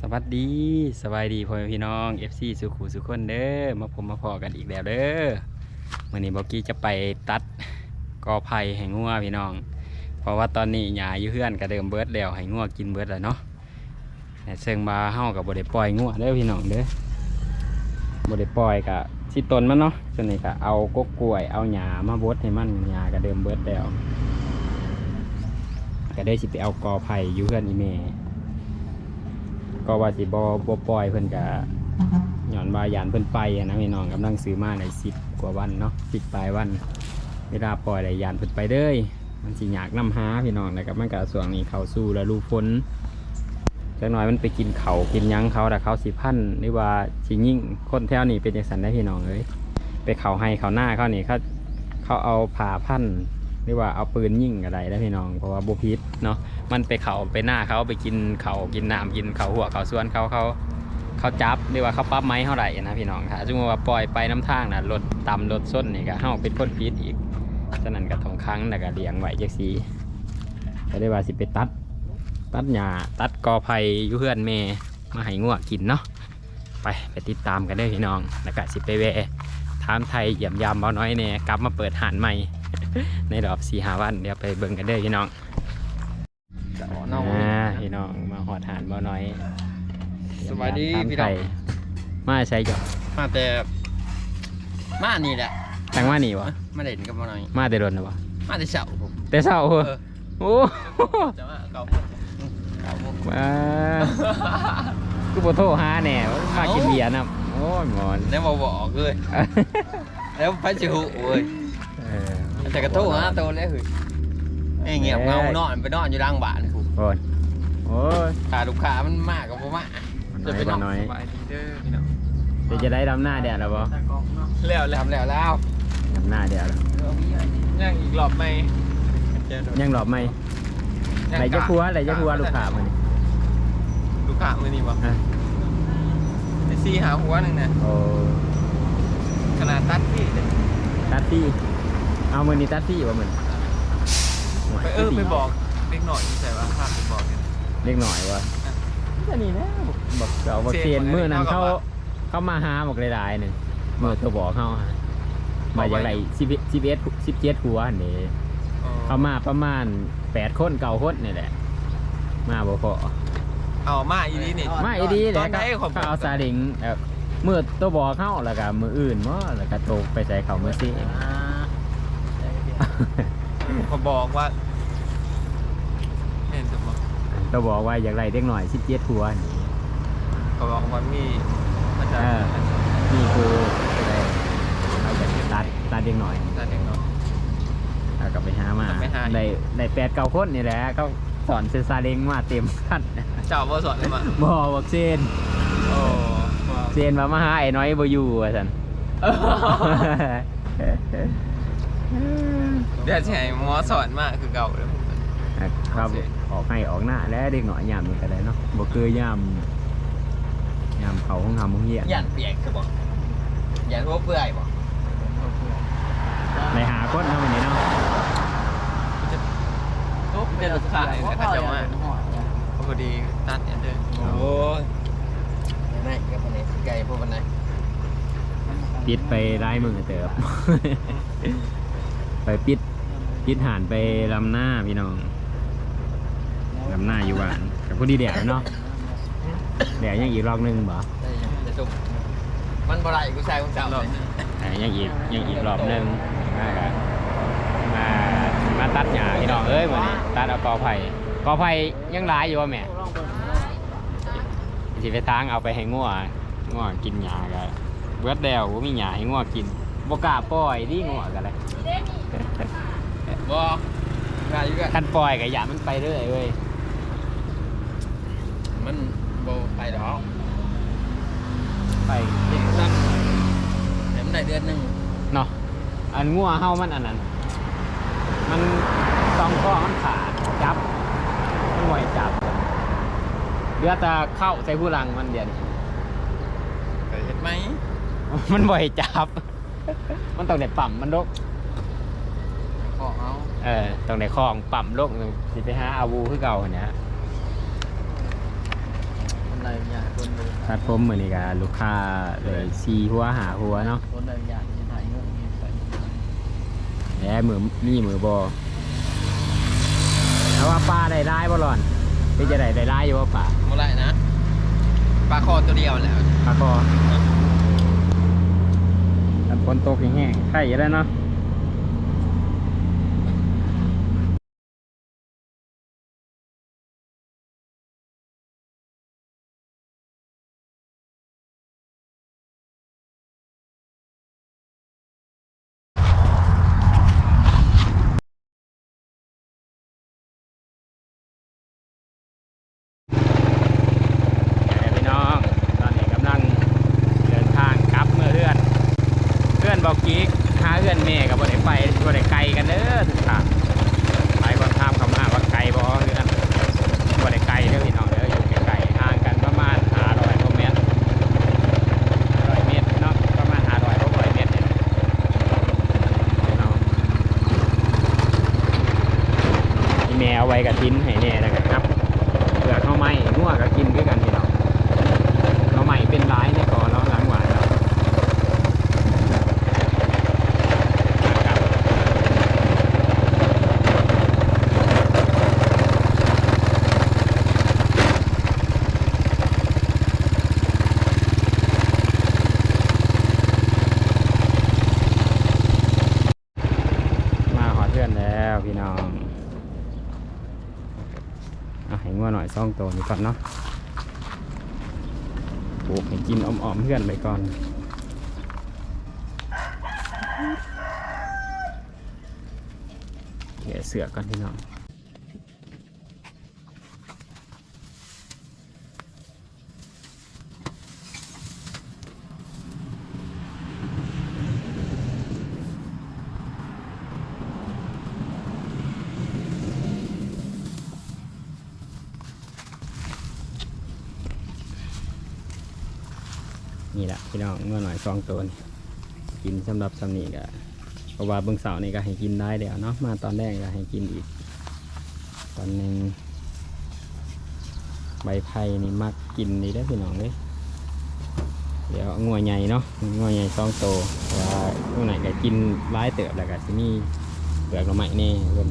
สวัสดีสบายดีพ่อแม่พี่น้อง FC สุขุสุขคนเด้อมาผมมาพอกันอีกแล้วเด้อมื่อนี้บอกกี้จะไปตัดกอไผ่ให้งัวพี่น้อง เพราะว่าตอนนี้หญ้าอยู่เฮือนก็เดิมเบิร์ดแล้วให้งัวกินเบิร์ดแล้วเนาะแต่เชิงมาเฮากับบดปล่อยงัวเด้อพี่น้องเด้อบดปล่อยกะสิตนมันเนาะส่วนนี้ก็เอากกกล้วยเอาหญ้ามาบดให้มันหญ้าก็เดิมเบิร์ดแล้วก็ได้สิไปเอากอไผ่อยู่เฮือนอีแม่ ก็ว่าสิบอบปล่อยเพิ่นกะหย่อนว่ายานเพิ่นไปอะนะพี่น้องกำลังซื้อมาในสิบกว่าวันเนาะสิบปลายวัน เวลาปล่อยได้ยานเพิ่นไปเด้ยมันสิอยากนำหาพี่น้องนะครับมันกะส่วงนี้เขาสู้แล้วลูกฝนจักหน่อยมันไปกินเขาวกินหยังเขาแต่เขาสิพันหรือว่าสิยิ่งคนแถวนี้เป็นจังสันได้พี่น้องเอ้ยไปเขาให้เขาหน้าเขานี่เขาเขาเอาผ่าพันหรือว่าเอาปืนยิงอะไรได้พี่น้องเพราะว่าบุพิษเนาะ มันไปเขาไปหน้าเขาไปกินเขากินน้ำกินเขาหัวเขาส่วนเขาเขาเขาจับหรือว่าเขาปั๊บไม้เท่าไหร่นะพี่น้องถ้าสมมติว่าปล่อยไปน้ำทางนะรถต่ำรถส้นนี่ก็เฮาเป็นคนพิษอีกฉะนั้นก็ทองครั้งแล้วก็เลี้ยงไว้จักสีก็ได้ว่าสิไปตัด ตัดหญ้าตัดกอไผ่อยู่เพื่อนเมมาให้งัวกินเนาะไปไปติดตามกันเด้พี่น้องแล้วก็สิไปแวะถามไทยเยี่ยมยามเบาน้อยเนี่ยกลับมาเปิดหานใหม่ในรอบสี่หาวันเดี๋ยวไปเบิ่งกันเด้พี่น้อง น้องอ่าพี่น้องมาหอดหานบ่น้อยสวัสดีตามพี่น้องไทยมาใช้จบมาแต่มานี่แหละตั้งมานี่วะมาเด่นกับมาหน่อยมาแต่โดนนะวะมาแต่เช้าผมแต่เช้าเออโอ้จะมาเก่าเก่าผมมาคือบ่โทรหาแหน่มากินเบียร์นะโอ้ยหมอนแล้วมาบอกเลยแล้วพระจิหุเว้ยเออแต่กระโตฮะโตแล้วเฮ้ยไอ้เงียบเงานอนไปนอนอยู่ร่างบ้าน กูโอนโอ้ยถ้าลูกค้ามันมากกับผมอะบ่น้อยบ่น้อย สบายดีเด้อพี่น้องเดี๋ยวจะได้ดำหน้าแดดแล้วบ่แล้วแล้วทำแล้วแล้วดำหน้าแดดแล้วยังอีกรอบไหมยังหลอบไหมไหนจะครัวไหนจะครัวลูกค้ามื้อนี้ลูกค้ามือนี่บ่ฮะไอซีหาหัวหนึ่งนะโอ้ขนาดตัดพี่เลยตัดที่เอามื้อนี้ตัดที่บ่มื้อนี้ไปเออไปบอกเล็กหน่อยใช่ป่ะภาพไปบอกกันเล็กหน่อยวะก็นี่นะบอกเอาบอกเชนมือนั้นเขาเขามาหาบอกหลายๆหนึ่งมือตัวบอกเขาหามาอย่างไรสิบสิบเอ็ดสิบเจ็ดหัวนี่เขามาประมาณแปดคนเก่าคนนี่แหละ มาบอกพอเอามาอีนี่นี่มาอีดีตแหอละนไหนเขาของเขาเอาซาเลิงเอ่อมือตัวบอกเข้าแล้วก็มืออื่นมั้แล้วก็โตกไปใส่เขามือซี่เขาบอกว่า เห็นสมมติตัวบอกว่าอย่างไรเด็กหน่อยสิบเจ็ดหัวนี่เขาบอกว่ามีอาจารเออย์นี่คืออะไรเขาจะตัดตัดเด็กหน่อยอาจารย์เด็กเนาะเอากลับไปหามากลับไปหาได้ได้แปดเก้าคนนี่แหละก็สอนเซนซาเล้งมาเต็มคันเจ้าบ่สอนเลยมาบอบอกเซนโอ้ว้าวเซนมามาหาไอ้น้อยบอยู่ว่าสัน เดี๋ยวจะให้หมอสอนมากคือเก่าเลยครับ ออกให้ออกหน้าแล้วเด็กหน่อยยามมันก็ได้เนาะบ่คือยามยามเขาของทำของเหี้ยยันเปียกคือบอกยันว่าเปื่อยบอกในหาคนเท่านี้เนาะทุบเป็นลูกค้าเลยแต่ก็จะมาพอดีตัดเนี่ยเด้อโอ้ยไหนกับคนไหนสิไก่พวกคนไหนปิดไปได้มือเติบไปปิดปิดหานไปลำหน้าพี่น้อง ลำหน้าอยู่บ้านกับพอดีแดดเนาะแดดยังอีกรอบหนึงบ่จะจุ่มมันบ่ไรกูใส่กูจับเลยอ่ายังอีกยังอีกรอบหนึงมาก็มามาตัดหญ้าพี่น้องเอ้ยวันนี้ตัดเอากอไผ่กอไผ่ยังหลายอยู่ว่าแม่สิไปทางเอาไปให้งัวงัวกินหญ้าก็เบิดแล้วบ่มีหญ้าให้งัวกินบ่กล้าปล่อยดิงัวกันเลยบ่กล้าอยู่กันคันปล่อยก็อย่ามันไปเรื่อยเว้ย มันบ่ไปดอกไปติดสั้นแต่มันได้เดือนหนึงเนาะอันงัวเฮามันอันนั้น มันต้องข้อมันขาดจับมันไหวจับเดือแต่เข้าใส่ผู้หลังมันเดียนเคยเห็นไหม มันบ่อยจับ มันต้องได้ปั๊มมันลกขอเอาเออต้องได้คล้องปั๊มลกสิไปหาอาวูคือเก่าเนี่ย มันได้ยตัดผมเหมือนกับลูกค้าเลยซีหัวหาหัวเนาะคนใดอยากจะถ่ายเงินใส่แหมมือมีมือบอแล้วว่าปลาได้ร้ายบ่หล่อนเป็นจะได้ได้ร้ายอยู่ว่าปลาเมื่อไรนะปลาคอตัวเดียวแหละปลาคอแต่ฝนตกแห้งๆไข่อยู่แล้วเนาะพี่น้องตอนนี้กำลังเดินทางกลับเมื่อเพื่อน เพื่อน บอกกิ๊กหาเพื่อนแม่กับบริไปบริไกลกันเด้อทุกท่านหลายคนถามเขามาว่าไกลบ่เพื่อนบริไกลเด้อพี่น้องเด้ออยู่ไกลๆห่างกันประมาณ500กว่าเมตร100เมตรเนาะประมาณ500กว่าเมตรเนี่ยพี่น้องมีแมวไว้กับทิ้นให้แน่แล้วกันครับเปลือกข้าวไม้งัวก็กินด้วยกันพี่น้องข้าวไหม้เป็นร้ายในก่อนเนาะหลังหวานเนาะ มาหอเพื่อนแล้วพี่น้องเอา ให้อยซ่องตัวนี้ก่อนเนาะปลูกให้กินอ่อมๆเพื่อนไปก่อนเขี่ยเสือก่อนพี่น้อง นี่แหละพี่น้องงัวหน่อยซ่องตัวนี่กินสำหรับสำนีก็เพราะว่าเบื้องเสาร์นี่ก็ให้กินได้เดี๋ยวเนาะมาตอนแรกก็ให้กินอีก ตอนหนึ่งใบไผ่นี่มักกินนี่ได้พี่น้องเลยเดี๋ยวงัวใหญ่เนาะงัวใหญ่ซองโตเพราะว่างัวไหนก็กินร้ายเติบแล้วก็จะมีเปลือกหน่อไม้แน่เพิ่น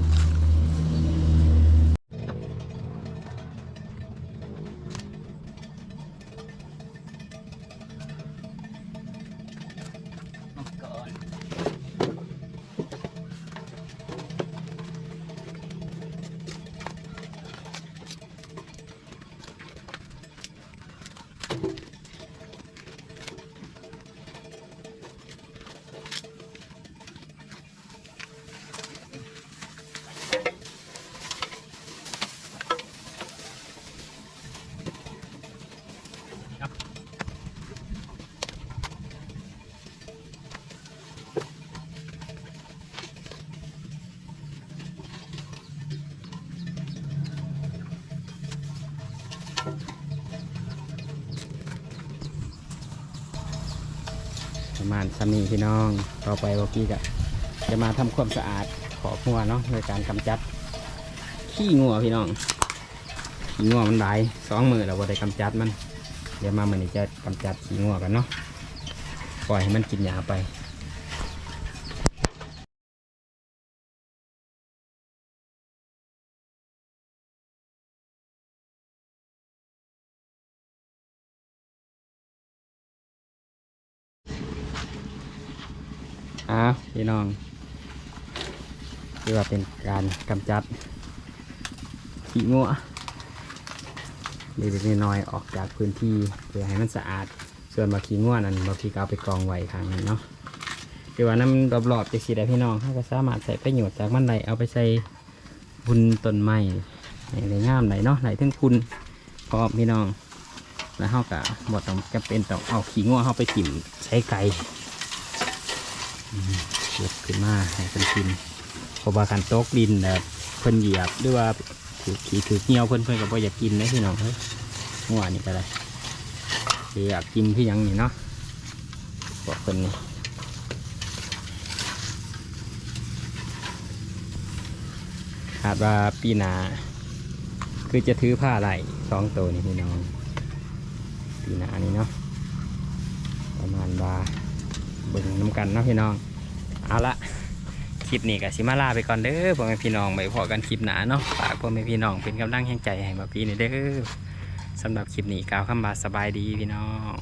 ประมาณสำนีพี่น้องต่อไปวกี้ก็จะมาทำความสะอาดขอบงัวเนาะโดยการกำจัด ขี้งัวพี่น้องขี้งัวมันหลายสองมือเราบ่ได้กำจัดมัน เดี๋ยวมามันนี้จะกำจัดขี้งัวกันเนาะปล่อยให้มันกินหญ้าไป อ้าวพี่น้องคือว่าเป็นการกำจัดขี้งัวเล็กๆน้อยๆออกจากพื้นที่เพื่อให้มันสะอาด ส่วนบาขี้งัวนั้นบางทีก็เอาไปกองไว้ข้างนั้นเนาะคือว่าน้ำรอบๆจะสีได้พี่น้องเขาก็สามารถใส่ประโยชน์จากมันได้เอาไปใส่บุญต้นไม้ในในงามไหนเนาะไหนถึงคุณพร้อมพี่น้องแล้วเขาก็บดต้องจำเป็นต้องเอาขี้งัวเขาไปถิ่มใช้ไก่ เก็บขึ้นมาให้เพิ่นกินเพราะว่าการตกดินแบบเพิ่นเหยียบหรือว่าถือขี้ถือเหี่ยวเพิ่นเพิ่นก็บ่อยากกินนะพี่น้องเฮ้ยหัวนี่ก็ได้คืออยากกินคือหยังนี่เนาะบอกเพิ่นนี่คาดว่าปีหนาคือจะถือผ้าไหลสองตัวนี่พี่น้องปีหน้านี้เนาะประมาณว่า เบิ่งน้ำกันนะพี่น้อง เอาละคลิปนี้ก็สิมาลาไปก่อนเด้อพ่อแม่พี่น้องไปพอกันคลิปหนาเนาะฝากพ่อแม่พี่น้องเป็นกำลังแห่งใจให้บ่าวพี่นี่เด้อสำหรับคลิปนี้กล่าวคำบาสบายดีพี่น้อง